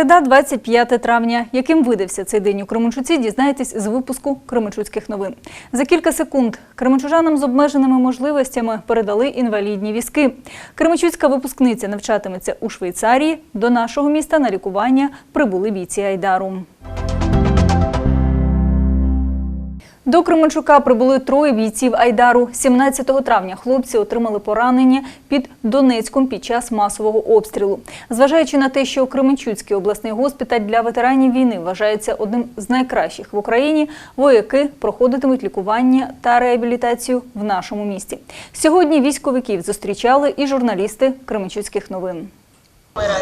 Середа, 25 травня. Яким видався цей день у Кременчуці, дізнаєтесь з випуску Кременчуцьких новин. За кілька секунд кременчужанам з обмеженими можливостями передали інвалідні візки. Кременчуцька випускниця навчатиметься у Швейцарії. До нашого міста на лікування прибули бійці Айдару. До Кременчука прибули троє бійців Айдару. 17 травня хлопці отримали поранення під Донецьком під час масового обстрілу. Зважаючи на те, що Кременчуцький обласний госпіталь для ветеранів війни вважається одним з найкращих в Україні, вояки проходитимуть лікування та реабілітацію в нашому місті. Сьогодні військовиків зустрічали і журналісти Кременчуцьких новин.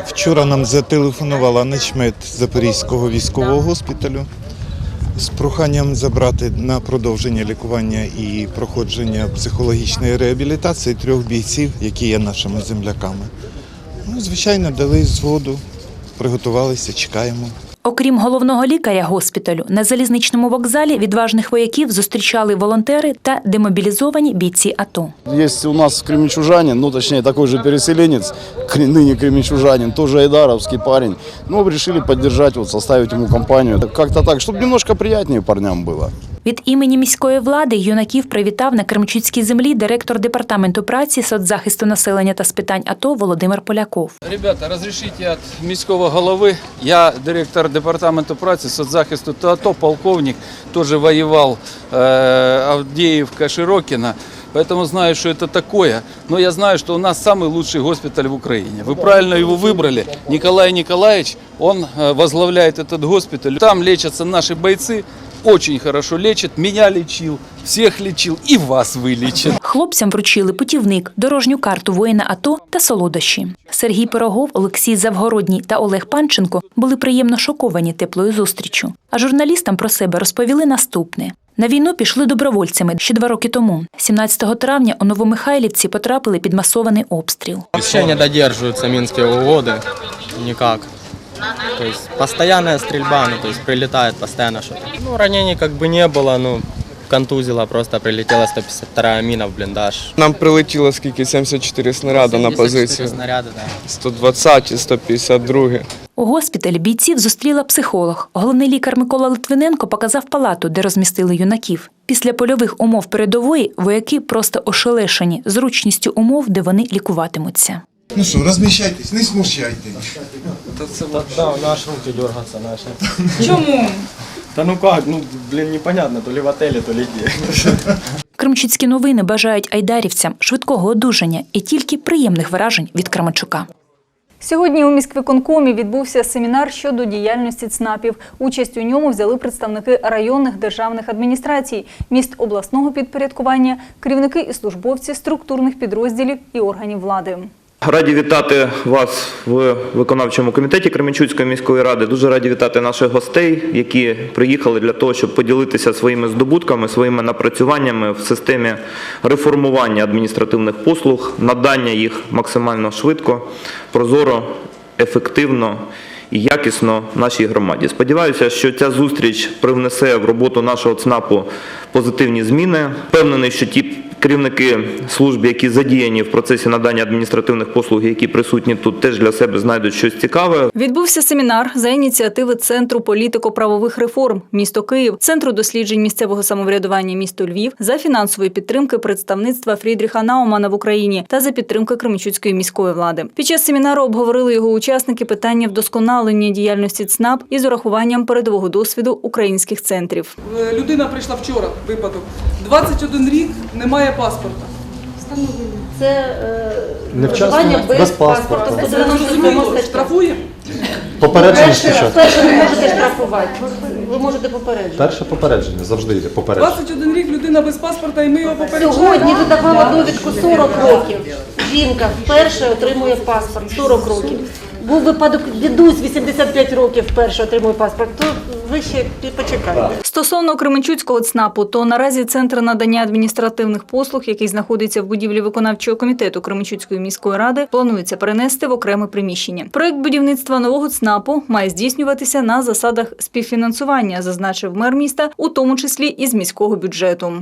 Вчора нам зателефонувала начмет Запорізького військового госпіталю з проханням забрати на продовження лікування і проходження психологічної реабілітації трьох бійців, які є нашими земляками. Ну, звичайно, дали згоду, приготувалися, чекаємо. Окрім головного лікаря госпіталю, на залізничному вокзалі відважних вояків зустрічали волонтери та демобілізовані бійці АТО. Есть у нас кременчужанин, ну точнее такой же переселенец, кре- ныне кременчужанин, тоже айдаровский парень. Ну, решили поддержать, вот составить ему компанию. Так Как-то так, чтобы немножко приятнее парням было. Від імені міської влади юнаків привітав на Кремчуцькій землі директор департаменту праці, соцзахисту населення та з питань АТО Володимир Поляков. Ребята, разрешите от міського голови. Я директор департаменту праці, соцзахисту та АТО, полковник, тоже воевал э, Авдеевка, Широкина. Поэтому знаю, что это такое. Но я знаю, что у нас самый лучший госпиталь в Украине. Вы правильно его выбрали. Николай Николаевич, он э, возглавляет этот госпиталь. Там лечатся наши бойцы. Очень хорошо лечат. Меня лечил, всех лечил и вас вылечит. Хлопцям вручили путівник, дорожню карту воїна АТО та солодощі. Сергій Пирогов, Олексій Завгородній та Олег Панченко були приємно шоковані теплою зустріччю. А журналістам про себе розповіли наступне. На війну пішли добровольцями ще два роки тому. 17 травня у Новомихайлівці потрапили під масований обстріл. Вообще не додерживаются минские угоды никак. То есть постоянная стрельба, ну то есть прилетает постоянно что-то. Ну ранений как бы не было, ну контузило, просто прилетела 152 мина в блиндаж. Нам прилетіло скільки 74 снаряди на 74 позицію. снаряды, да. 120 і 152. У госпіталі бійців зустріла психолог. Головний лікар Микола Литвиненко показав палату, де розмістили юнаків. Після польових умов передової вояки просто ошелешені зручністю умов, де вони лікуватимуться. Ну що, розміщайтесь, не смущайтесь. Да, наши руки дергаться начали. Чему? Да ну как, ну блин, непонятно, то ли в отеле, то ли где. Кримчицькі новини бажають айдарівцям швидкого одужання і тільки приємних вражень від Кременчука. Сьогодні у міськвиконкомі відбувся семінар щодо діяльності ЦНАПів. Участь у ньому взяли представники районних державних адміністрацій, міст обласного підпорядкування, керівники і службовці структурних підрозділів і органів влади. Раді вітати вас в виконавчому комітеті Кременчуцької міської ради. Дуже раді вітати наших гостей, які приїхали для того, щоб поділитися своїми здобутками, своїми напрацюваннями в системі реформування адміністративних послуг, надання їх максимально швидко, прозоро, ефективно. І якісно нашій громаді. Сподіваюся, що ця зустріч привнесе в роботу нашого ЦНАПу позитивні зміни. Впевнений, що ті керівники служб, які задіяні в процесі надання адміністративних послуг, які присутні тут, теж для себе знайдуть щось цікаве. Відбувся семінар за ініціативи Центру політико-правових реформ місто Київ, Центру досліджень місцевого самоврядування місто Львів за фінансової підтримки представництва Фрідріха Наумана в Україні та за підтримки Кременчуцької міської влади. Під час семінару обговорили його учасники питання вдосконалення діяльності ЦНАП із урахуванням передового досвіду українських центрів. Е, Людина прийшла вчора, випадок. 21 рік, немає паспорта. Це е, проживання без, паспорту. Це Зрозуміло, штрафує? Перше, перше ви можете штрафувати. Ви можете попереджувати. Перше попередження завжди йде попередження. 21 рік людина без паспорта і ми його попереджаємо. Сьогодні видавала довідку 40 років. Жінка вперше отримує паспорт 40 років. Був випадок дідусь 85 років вперше отримує паспорт. То ви ще почекайте. Стосовно Кременчуцького ЦНАПу, то наразі центр надання адміністративних послуг, який знаходиться в будівлі виконавчого комітету Кременчуцької міської ради, планується перенести в окреме приміщення. Проект будівництва нового ЦНАПу має здійснюватися на засадах співфінансування, зазначив мер міста, у тому числі із міського бюджету.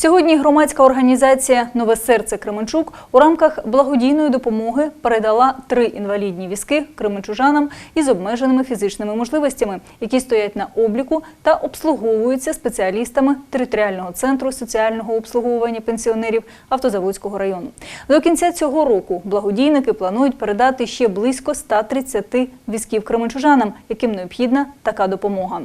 Сьогодні громадська організація Нове серце Кременчук у рамках благодійної допомоги передала три інвалідні візки кременчужанам із обмеженими фізичними можливостями, які стоять на обліку та обслуговуються спеціалістами територіального центру соціального обслуговування пенсіонерів Автозаводського району. До кінця цього року благодійники планують передати ще близько 130 візків кременчужанам, яким необхідна така допомога.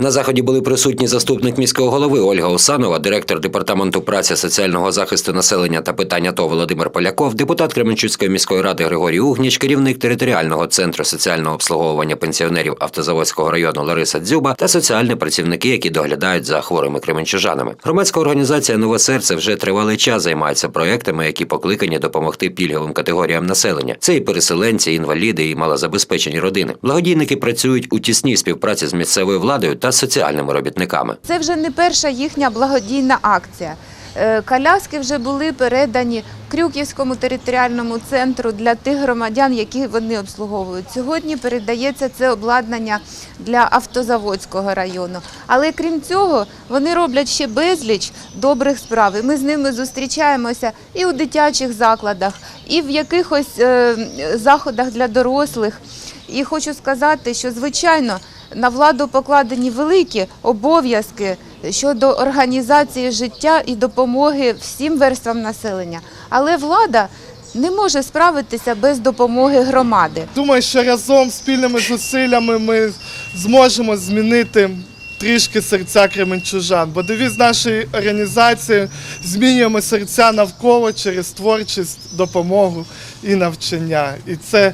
На заході були присутні заступник міського голови Ольга Осанова, директор департаменту праці, соціального захисту населення та питань АТО Володимир Поляков, депутат Кременчуцької міської ради Григорій Угніч, керівник територіального центру соціального обслуговування пенсіонерів Автозаводського району Лариса Дзюба та соціальні працівники, які доглядають за хворими кременчужанами. Громадська організація Нове серце вже тривалий час займається проектами, які покликані допомогти пільговим категоріям населення. Це і переселенці, і інваліди, і малозабезпечені родини. Благодійники працюють у тісній співпраці з місцевою владою та соціальними робітниками. Це вже не перша їхня благодійна акція. Е, Коляски вже були передані Крюківському територіальному центру для тих громадян, які вони обслуговують. Сьогодні передається це обладнання для Автозаводського району. Але крім цього, вони роблять ще безліч добрих справ. І ми з ними зустрічаємося і у дитячих закладах, і в якихось е, заходах для дорослих. І хочу сказати, що звичайно на владу покладені великі обов'язки щодо організації життя і допомоги всім верствам населення. Але влада не може справитися без допомоги громади. Думаю, що разом спільними зусиллями ми зможемо змінити трішки серця кременчужан. Бо девіз нашої організації змінюємо серця навколо через творчість, допомогу і навчання. І це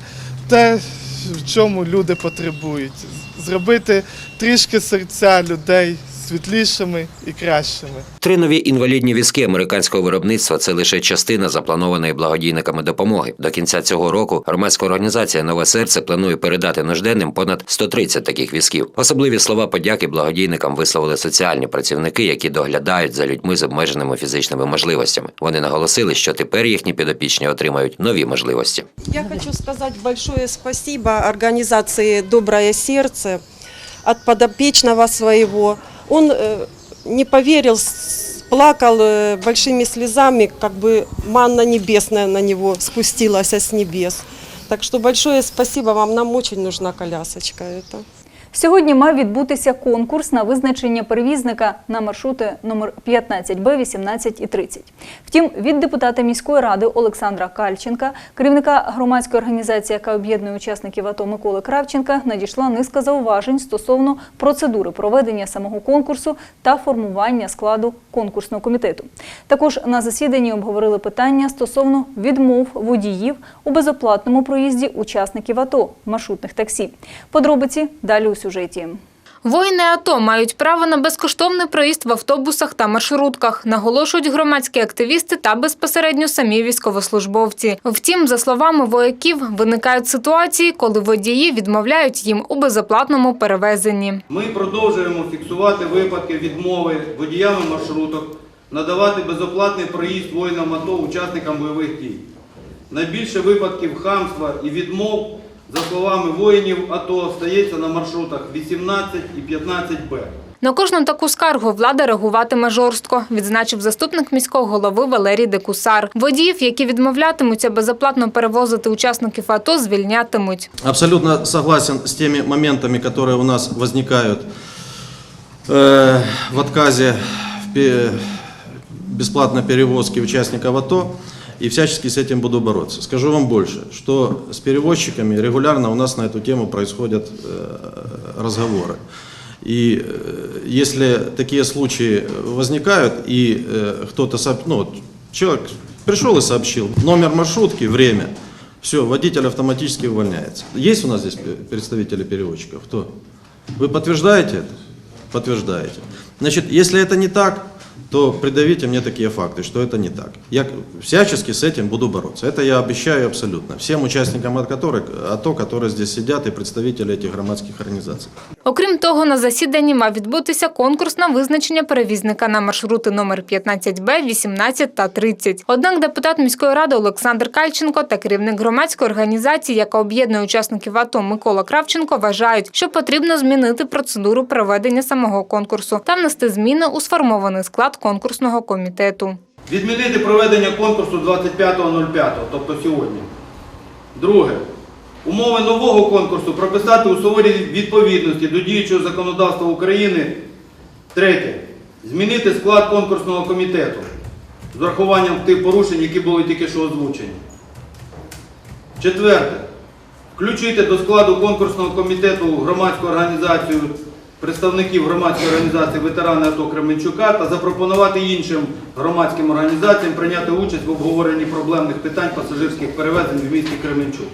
те, в чому люди потребують. Зробити трішки серця людей світлішими і кращими. Три нові інвалідні візки американського виробництва це лише частина запланованої благодійниками допомоги. До кінця цього року громадська організація Нове серце планує передати нужденним понад 130 таких візків. Особливі слова подяки благодійникам висловили соціальні працівники, які доглядають за людьми з обмеженими фізичними можливостями. Вони наголосили, що тепер їхні підопічні отримають нові можливості. Я хочу сказать большое спасибо организации «Доброе сердце» от подопечного своего. Он э, не поверил, с- плакал э, большими слезами, как бы манна небесная на него спустилась с небес. Так что большое спасибо вам, нам очень нужна колясочка эта. Сьогодні мав відбутися конкурс на визначення перевізника на маршрути номер 15Б, 18 і 30. Втім, від депутата міської ради Олександра Кальченка, керівника громадської організації, яка об'єднує учасників АТО Миколи Кравченка, надійшла низка зауважень стосовно процедури проведення самого конкурсу та формування складу конкурсного комітету. Також на засіданні обговорили питання стосовно відмов водіїв у безоплатному проїзді учасників АТО маршрутних таксі. Подробиці далі у сюжеті. Воїни АТО мають право на безкоштовний проїзд в автобусах та маршрутках, наголошують громадські активісти та безпосередньо самі військовослужбовці. Втім, за словами вояків, виникають ситуації, коли водії відмовляють їм у безоплатному перевезенні. Ми продовжуємо фіксувати випадки відмови водіями маршруток, надавати безоплатний проїзд воїнам АТО, учасникам бойових дій. Найбільше випадків хамства і відмов, за словами воїнів АТО, стається на маршрутах 18 і 15Б. На кожну таку скаргу влада реагуватиме жорстко, відзначив заступник міського голови Валерій Декусар. Водіїв, які відмовлятимуться безоплатно перевозити учасників АТО, звільнятимуть. Абсолютно согласен с теми моментами, которые у нас возникают э, в отказе в пе- бесплатной перевозки участников АТО И всячески с этим буду бороться. Скажу вам больше, что с перевозчиками регулярно у нас на эту тему происходят э, разговоры. И э, если такие случаи возникают, и э, кто-то, сооб- ну, вот человек пришел и сообщил номер маршрутки, время, все, водитель автоматически увольняется. Есть у нас здесь пе- представители перевозчиков? Кто? Вы подтверждаете это? Подтверждаете. Значит, если это не так, то предъявите мне такие факты, что это не так. Я всячески с этим буду бороться. Это я обещаю абсолютно. Всем участникам от которых, АТО, которые здесь сидят, и представители этих громадских организаций. Окрім того, на засіданні мав відбутися конкурс на визначення перевізника на маршрути номер 15Б, 18 та 30. Однак депутат міської ради Олександр Кальченко та керівник громадської організації, яка об'єднує учасників АТО Микола Кравченко, вважають, що потрібно змінити процедуру проведення самого конкурсу та внести зміни у сформований склад конкурсного комітету. Відмінити проведення конкурсу 25.05, тобто сьогодні. Друге. Умови нового конкурсу прописати у суворій відповідності до діючого законодавства України. Третє. Змінити склад конкурсного комітету з врахуванням тих порушень, які були тільки що озвучені. Четверте. Включити до складу конкурсного комітету громадську організацію представників громадської організації ветерани АТО Кременчука та запропонувати іншим громадським організаціям прийняти участь в обговоренні проблемних питань пасажирських перевезень в місті Кременчук.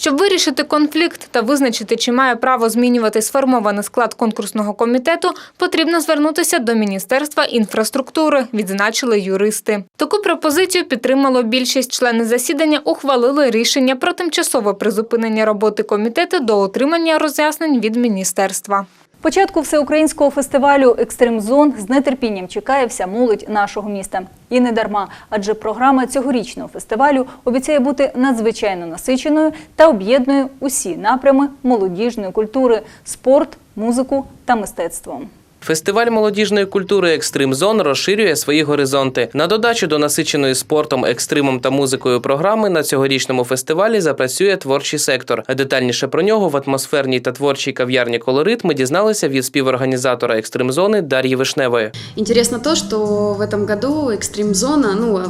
Щоб вирішити конфлікт та визначити, чи має право змінювати сформований склад конкурсного комітету, потрібно звернутися до Міністерства інфраструктури, відзначили юристи. Таку пропозицію підтримало більшість. Члени засідання ухвалили рішення про тимчасове призупинення роботи комітету до отримання роз'яснень від міністерства. Початку всеукраїнського фестивалю Екстрим Зон з нетерпінням чекає вся молодь нашого міста. І не дарма, адже програма цьогорічного фестивалю обіцяє бути надзвичайно насиченою та об'єднує усі напрями молодіжної культури спорт, музику та мистецтво. Фестиваль молодіжної культури Екстрим Зон розширює свої горизонти. На додачу до насиченої спортом, екстримом та музикою програми на цьогорічному фестивалі запрацює творчий сектор. Детальніше про нього в атмосферній та творчій кав'ярні Колорит ми дізналися від співорганізатора Екстрим Зони Дар'ї Вишневої. Интересно то, что в этом году Extreme Зона ну,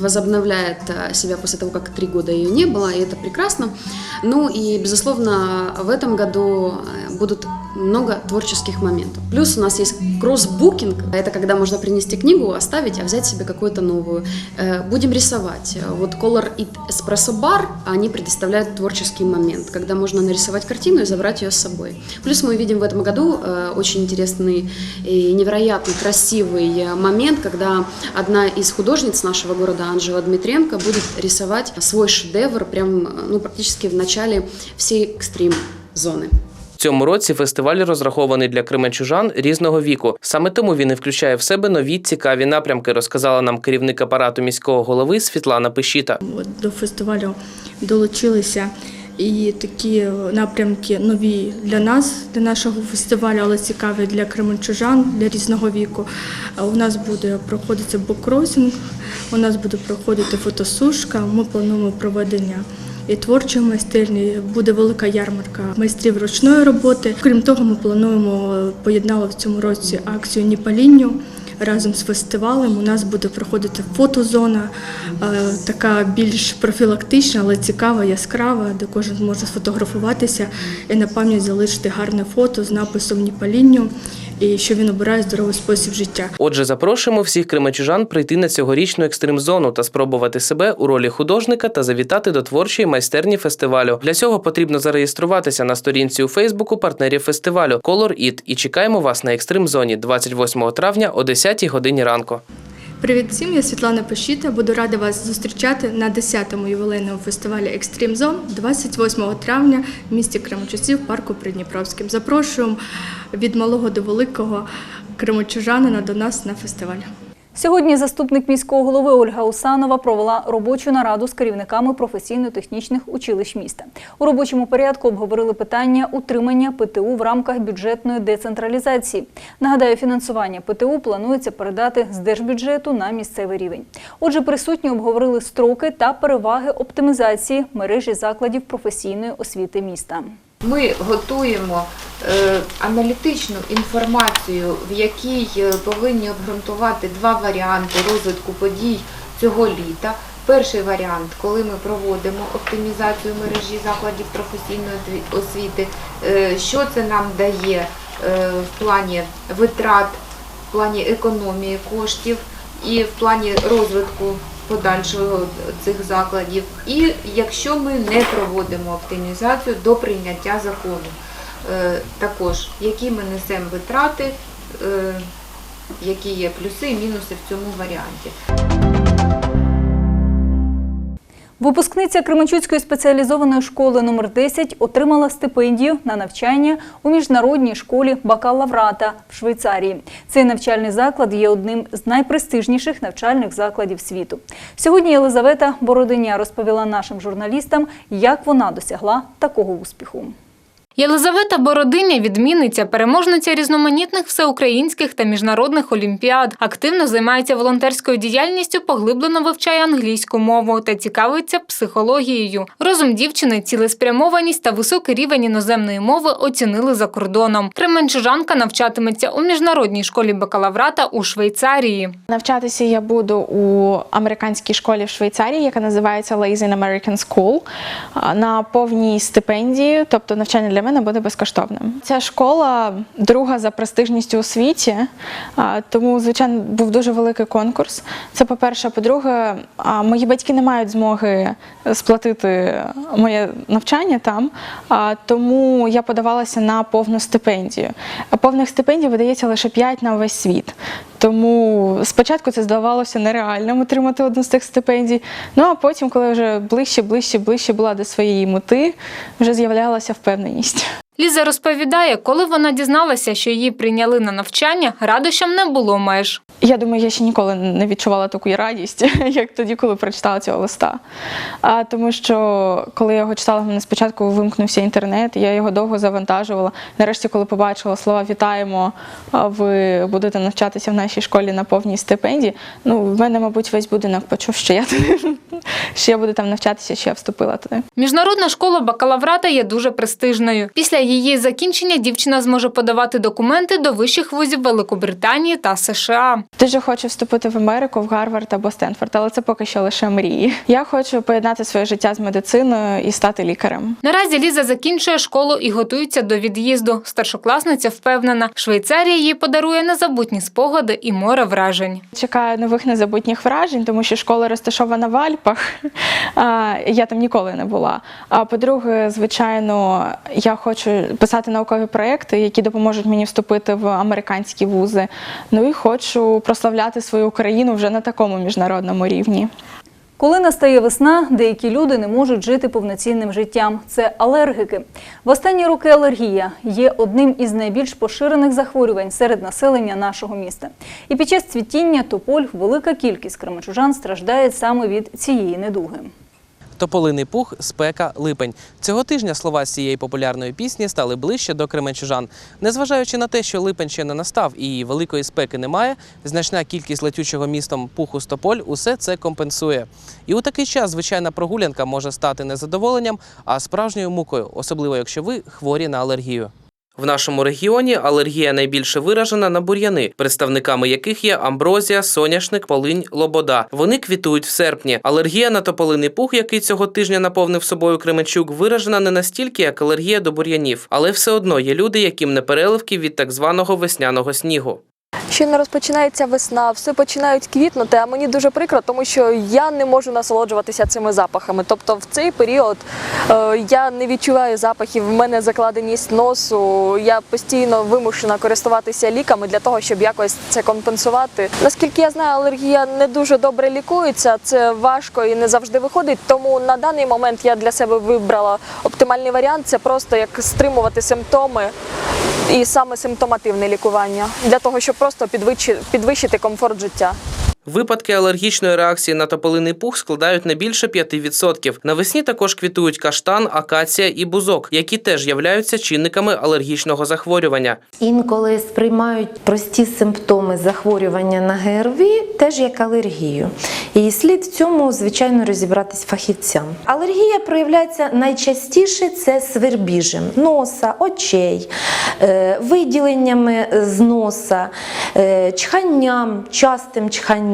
возобновляет э, себя после того, как три года ее не было, и это прекрасно. Ну и, безусловно, в этом году э, будут много творческих моментов. Плюс у нас есть кросс-букинг. Это когда можно принести книгу, оставить, а взять себе какую-то новую. Э, Будем рисовать. Вот Color It Espresso Bar, они предоставляют творческий момент, когда можно нарисовать картину и забрать ее с собой. Плюс мы видим в этом году э, очень интересный и невероятно красивый э, момент, когда одна из художниц нашего города, Анжела Дмитренко, будет рисовать свой шедевр прям, э, ну, практически в начале всей экстрим-зоны. Цьому році фестиваль розрахований для кременчужан різного віку. Саме тому він і включає в себе нові цікаві напрямки, розказала нам керівник апарату міського голови Світлана Пещіта. От До фестивалю долучилися і такі напрямки нові для нас, для нашого фестивалю, але цікаві для кременчужан, для різного віку. У нас буде проходити буккросінг, у нас буде проходити фотосушка. Ми плануємо проведення. І творчої майстерні буде велика ярмарка майстрів ручної роботи. Крім того, ми плануємо поєднали в цьому році акцію «Ні по лінію». Разом з фестивалем у нас буде проходити фотозона, е, така більш профілактична, але цікава, яскрава, де кожен може сфотографуватися і на пам'ять залишити гарне фото з написом «Ні по і що він обирає здоровий спосіб життя. Отже, запрошуємо всіх кременчужан прийти на цьогорічну екстрим-зону та спробувати себе у ролі художника та завітати до творчої майстерні фестивалю. Для цього потрібно зареєструватися на сторінці у Фейсбуку партнерів фестивалю Color It і чекаємо вас на екстрим-зоні 28 травня о 10 годині ранку. Привіт всім, я Світлана Пощіта. Буду рада вас зустрічати на 10-му ювілейному фестивалі Екстрім Зон 28 травня в місті Кремочусів, парку Придніпровським. Запрошуємо від малого до великого кремочужанина до нас на фестиваль. Сьогодні заступник міського голови Ольга Усанова провела робочу нараду з керівниками професійно-технічних училищ міста. У робочому порядку обговорили питання утримання ПТУ в рамках бюджетної децентралізації. Нагадаю, фінансування ПТУ планується передати з держбюджету на місцевий рівень. Отже, присутні обговорили строки та переваги оптимізації мережі закладів професійної освіти міста. Ми готуємо е, аналітичну інформацію, в якій е, повинні обґрунтувати два варіанти розвитку подій цього літа. Перший варіант, коли ми проводимо оптимізацію мережі закладів професійної освіти, е, що це нам дає в плані витрат, в плані економії коштів і в плані розвитку подальшого цих закладів. І якщо ми не проводимо оптимізацію до прийняття закону, Е, також які ми несемо витрати, е, які є плюси і мінуси в цьому варіанті. Випускниця Кременчуцької спеціалізованої школи номер 10 отримала стипендію на навчання у міжнародній школі бакалаврата в Швейцарії. Цей навчальний заклад є одним з найпрестижніших навчальних закладів світу. Сьогодні Єлизавета Бородиня розповіла нашим журналістам, як вона досягла такого успіху. Єлизавета Бородиня – відмінниця, переможниця різноманітних всеукраїнських та міжнародних олімпіад. Активно займається волонтерською діяльністю, поглиблено вивчає англійську мову та цікавиться психологією. Розум дівчини, цілеспрямованість та високий рівень іноземної мови оцінили за кордоном. Кременчужанка навчатиметься у міжнародній школі бакалаврата у Швейцарії. Навчатися я буду у американській школі в Швейцарії, яка називається Lazy American School, на повній стипендії, тобто навчання для мене буде безкоштовним. Ця школа друга за престижністю у світі, тому, звичайно, був дуже великий конкурс. Це по-перше. По-друге, мої батьки не мають змоги сплатити моє навчання там, тому я подавалася на повну стипендію. Повних стипендій видається лише 5 на весь світ. Тому спочатку це здавалося нереальним отримати одну з цих стипендій. Ну а потім, коли вже ближче, ближче, ближче була до своєї мети, вже з'являлася впевненість есть. Ліза розповідає, коли вона дізналася, що її прийняли на навчання, радощам не було меж. Я думаю, я ще ніколи не відчувала таку радість, як тоді, коли прочитала цього листа. А тому що коли я його читала, в мене спочатку вимкнувся інтернет, я його довго завантажувала. Нарешті, коли побачила слова Вітаємо, ви будете навчатися в нашій школі на повній стипендії. Ну, в мене, мабуть, весь будинок почув, що я що я буду там навчатися, що я вступила туди. Міжнародна школа бакалаврата є дуже престижною. Після її закінчення дівчина зможе подавати документи до вищих вузів Великобританії та США. Дуже хочу вступити в Америку, в Гарвард або Стенфорд, але це поки що лише мрії. Я хочу поєднати своє життя з медициною і стати лікарем. Наразі Ліза закінчує школу і готується до від'їзду. Старшокласниця впевнена, Швейцарія їй подарує незабутні спогади і море вражень. Чекаю нових незабутніх вражень, тому що школа розташована в Альпах. Я там ніколи не була. А по-друге, звичайно, я хочу писати наукові проекти, які допоможуть мені вступити в американські вузи. Ну і хочу прославляти свою країну вже на такому міжнародному рівні. Коли настає весна, деякі люди не можуть жити повноцінним життям. Це алергики. В останні роки алергія є одним із найбільш поширених захворювань серед населення нашого міста. І під час цвітіння тополь велика кількість кременчужан страждає саме від цієї недуги. Тополиний пух, спека, липень. Цього тижня слова з цієї популярної пісні стали ближче до кременчужан. Незважаючи на те, що липень ще не настав і великої спеки немає, значна кількість летючого містом пуху з тополь усе це компенсує. І у такий час звичайна прогулянка може стати не задоволенням, а справжньою мукою, особливо якщо ви хворі на алергію. В нашому регіоні алергія найбільше виражена на бур'яни, представниками яких є амброзія, соняшник, полинь, лобода. Вони квітують в серпні. Алергія на тополиний пух, який цього тижня наповнив собою Кременчук, виражена не настільки, як алергія до бур'янів, але все одно є люди, яким не переливки від так званого весняного снігу. Щойно розпочинається весна, все починають квітнути, а мені дуже прикро, тому що я не можу насолоджуватися цими запахами. Тобто в цей період е, я не відчуваю запахів, в мене закладеність носу. Я постійно вимушена користуватися ліками для того, щоб якось це компенсувати. Наскільки я знаю, алергія не дуже добре лікується, це важко і не завжди виходить. Тому на даний момент я для себе вибрала оптимальний варіант це просто як стримувати симптоми і саме симптомативне лікування для того, щоб просто підвищити, комфорт життя. Випадки алергічної реакції на тополиний пух складають не більше 5%. Навесні також квітують каштан, акація і бузок, які теж являються чинниками алергічного захворювання. Інколи сприймають прості симптоми захворювання на ГРВІ теж як алергію. І слід в цьому, звичайно, розібратись фахівцям. Алергія проявляється найчастіше це свербіжем носа, очей, е, виділеннями з носа, е, чханням, частим чханням,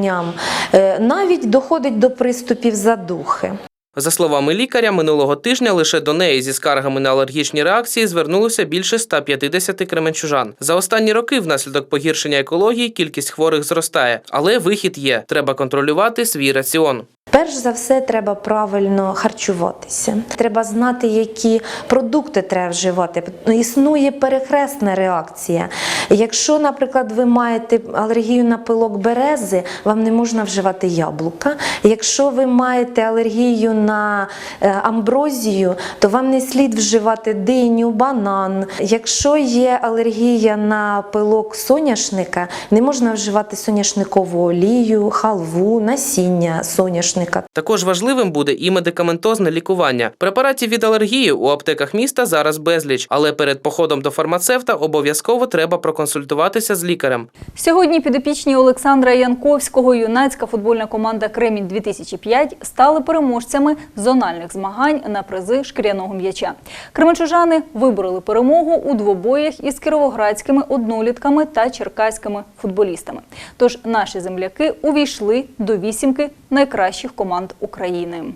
е, навіть доходить до приступів задухи. За словами лікаря, минулого тижня лише до неї зі скаргами на алергічні реакції звернулося більше 150 кременчужан. За останні роки, внаслідок погіршення екології, кількість хворих зростає, але вихід є. Треба контролювати свій раціон. Перш за все, треба правильно харчуватися. Треба знати, які продукти треба вживати. Існує перехресна реакція. Якщо, наприклад, ви маєте алергію на пилок берези, вам не можна вживати яблука. Якщо ви маєте алергію на е, амброзію, то вам не слід вживати диню, банан. Якщо є алергія на пилок соняшника, не можна вживати соняшникову олію, халву, насіння соняшника. Також важливим буде і медикаментозне лікування. Препаратів від алергії у аптеках міста зараз безліч, але перед походом до фармацевта обов'язково треба проконсультуватися з лікарем. Сьогодні підопічні Олександра Янковського юнацька футбольна команда Кремінь 2005 стали переможцями зональних змагань на призи шкіряного м'яча. Кременчужани вибороли перемогу у двобоях із кіровоградськими однолітками та черкаськими футболістами. Тож наші земляки увійшли до вісімки найкращих команд України.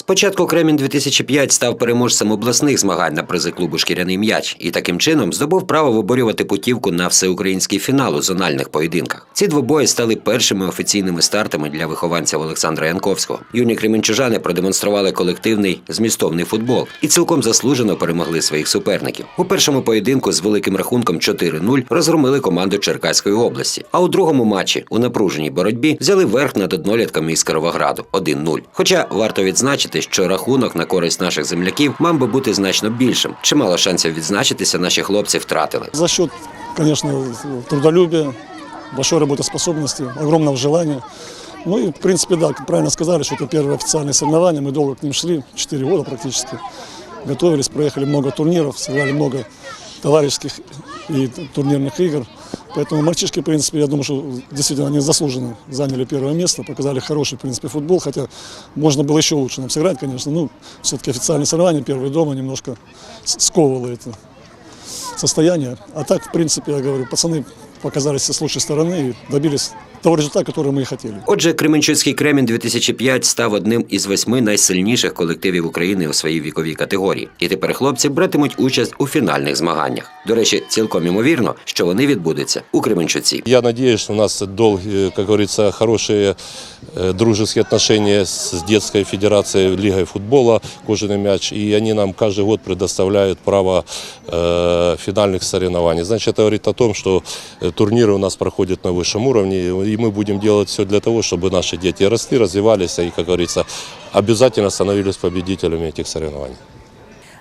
Спочатку Кремінь 2005 став переможцем обласних змагань на призи клубу Шкіряний м'яч і таким чином здобув право виборювати путівку на всеукраїнський фінал у зональних поєдинках. Ці двобої стали першими офіційними стартами для вихованців Олександра Янковського. Юні кременчужани продемонстрували колективний змістовний футбол і цілком заслужено перемогли своїх суперників. У першому поєдинку з великим рахунком 4-0 розгромили команду Черкаської області. А у другому матчі у напруженій боротьбі взяли верх над однолітками із Кировограду 1-0. Хоча варто відзначити, що рахунок на користь наших земляків мав би бути значно більшим. Чимало шансів відзначитися наші хлопці втратили. За счет, конечно, трудолюбия, большой работоспособности, огромного желания. Ну и, в принципе, да, как правильно сказали, что это первые официальные соревнования. Мы долго к ним шли, 4 года практически. Готовились, проехали много турниров, сыграли много товарищеских и турнирных игр. Поэтому мальчишки, в принципе, я думаю, что действительно они заслуженно заняли первое место, показали хороший, в принципе, футбол, хотя можно было еще лучше нам сыграть, конечно. Ну, все-таки официальные соревнования, первые дома немножко с- сковывало это состояние. А так, в принципе, я говорю, пацаны показали себя с лучшей стороны и добились того результата, который мы и хотели. Отже, Кременчуцький Кремінь 2005 став одним із восьми найсильніших колективів України у своїй віковій категорії. І тепер хлопці братимуть участь у фінальних змаганнях. До речі, цілком імовірно, що вони відбудуться у Кременчуці. Я надеюсь, что у нас долгие, как говорится, хорошие э, дружеские отношения с с детской федерацией Лигой футбола «Кожаный мяч», и они нам каждый год предоставляют право э, финальных соревнований. Значит, это говорит о том, что э, турниры у нас проходят на высшем уровне, и мы будем делать все для того, чтобы наши дети росли, развивались и, как говорится, обязательно становились победителями этих соревнований.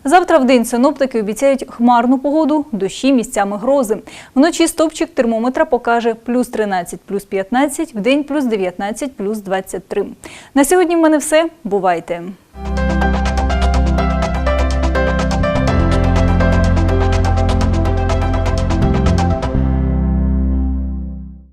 Завтра в день синоптики обіцяють хмарну погоду, дощі місцями грози. Вночі стопчик термометра покаже плюс 13, плюс 15, в день плюс 19, плюс 23. На сьогодні в мене все. Бувайте!